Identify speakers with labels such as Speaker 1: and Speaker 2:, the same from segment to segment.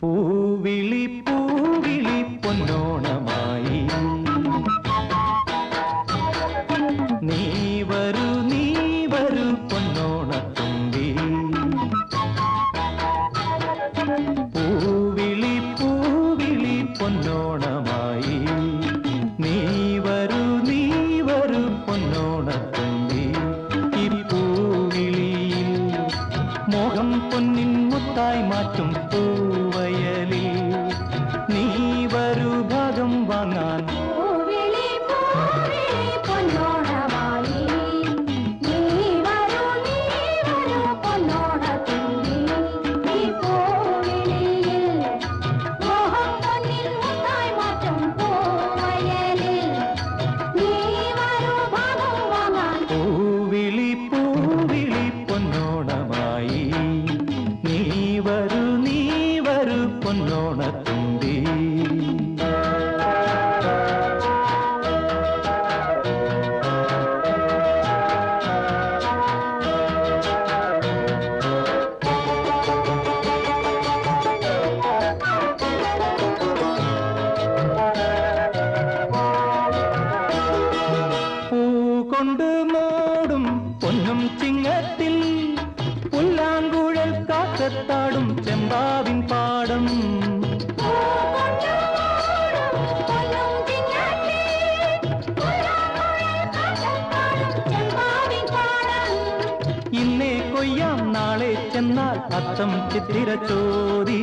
Speaker 1: പൂവിളി പൂവിളി പൊന്നോണമായി. നീ വരൂ നീ വരൂ പൊന്നോണത്തുമ്പി പൂവിളി പൂവിളി പൊന്നോണമായി. നീ വരൂ നീ വരൂ പൊന്നോണത്തുമ്പി ഈ പൂവിളിയിൽ മോഹം പൊന്നിൻ മുത്തായി മാറ്റും വരൂ
Speaker 2: പൊന്നോണത്തുമ്പി
Speaker 1: പൂ കൊണ്ട് മൂടും പൊന്നും ചിങ്ങത്തിൽ காற்றத்தாடும் செம்பாவின் பாடம். இன்னே கொய்யாம் நாளே சென்னால் அத்தம் சித்திர சோதி.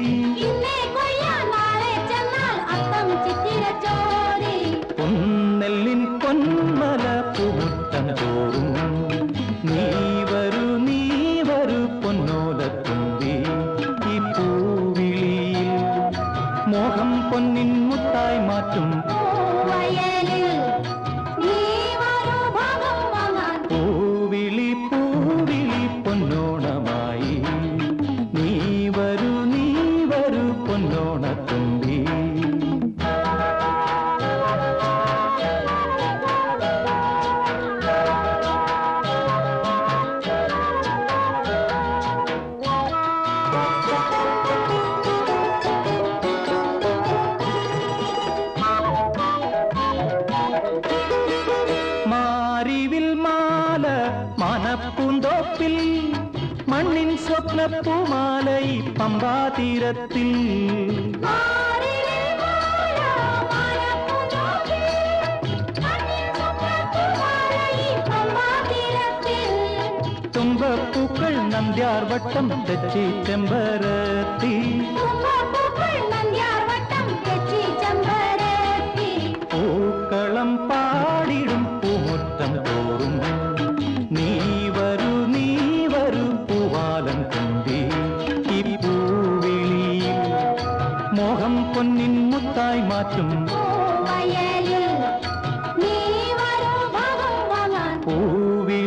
Speaker 1: പൊന്നിൻ മുത്തായി മാറ്റും. പൂവിളി പൂവിളി പൊന്നോണമായി. നീ വരൂ നീ വരൂ പൊന്നോണത്തുമ്പി. മാറിവിൽ മാല മനപ്പൂന്തോപ്പിൽ മണ്ണിൻ സ്വപ്നപ്പൂമാല ഈ പമ്പാതീരത്തിൽ തുമ്പപ്പൂക്കൾ നന്ദ്യാർ വട്ടം തെച്ചി ചെമ്പരത്തി തോറും നീ വരൂ നീ വരൂ പൂവാലം കുന്തി ഈ പൂവിളി മോഹം പൊന്നിൻ മുത്തായി മാറ്റും.
Speaker 2: പൂവിളി